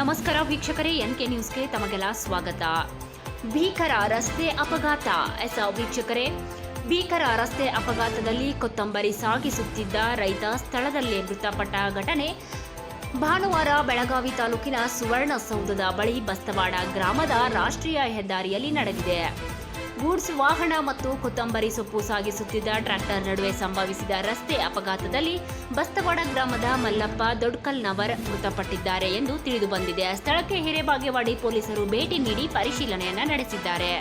ನಮಸ್ಕಾರ ವೀಕ್ಷಕರೇ N K ನ್ಯೂಸ್ಗೆ ತಮಗೆಲ್ಲ ಸ್ವಾಗತ. ಭೀಕರ ರಸ್ತೆ ಅಪಘಾತ. ಎಸ, ವೀಕ್ಷಕರೇ, ಭೀಕರ ರಸ್ತೆ ಅಪಘಾತದಲ್ಲಿ ಕೊತ್ತಂಬರಿ ಸಾಗಿಸುತ್ತಿದ್ದ ರೈತ ಸ್ಥಳದಲ್ಲೇ ಮೃತಪಟ್ಟ ಘಟನೆ. ಭಾನುವಾರ ಬೆಳಗಾವಿ ತಾಲೂಕಿನ ಸುವರ್ಣಸೌಧದ ಬಳಿ ಬಸ್ತವಾಡ ಗ್ರಾಮದ ರಾಷ್ಟ್ರೀಯ ಹೆದ್ದಾರಿಯಲ್ಲಿ ನಡೆದಿದೆ. ಗೂಡ್ಸ್ ವಾಹನ ಮತ್ತು ಕೊತ್ತಂಬರಿ ಸೊಪ್ಪು ಸಾಗಿಸುತ್ತಿದ್ದ ಟ್ರ್ಯಾಕ್ಟರ್ ನಡುವೆ ಸಂಭವಿಸಿದ ರಸ್ತೆ ಅಪಘಾತದಲ್ಲಿ ಬಸ್ತವಾಡ ಗ್ರಾಮದ ಮಲ್ಲಪ್ಪ ದೊಡ್ಕಲ್ನವರ್ ಮೃತಪಟ್ಟಿದ್ದಾರೆ ಎಂದು ತಿಳಿದುಬಂದಿದೆ ಸ್ಥಳಕ್ಕೆ ಹಿರೇಬಾಗೇವಾಡಿ ಪೊಲೀಸರು ಭೇಟಿ ನೀಡಿ ಪರಿಶೀಲನೆಯನ್ನ ನಡೆಸಿದ್ದಾರೆ.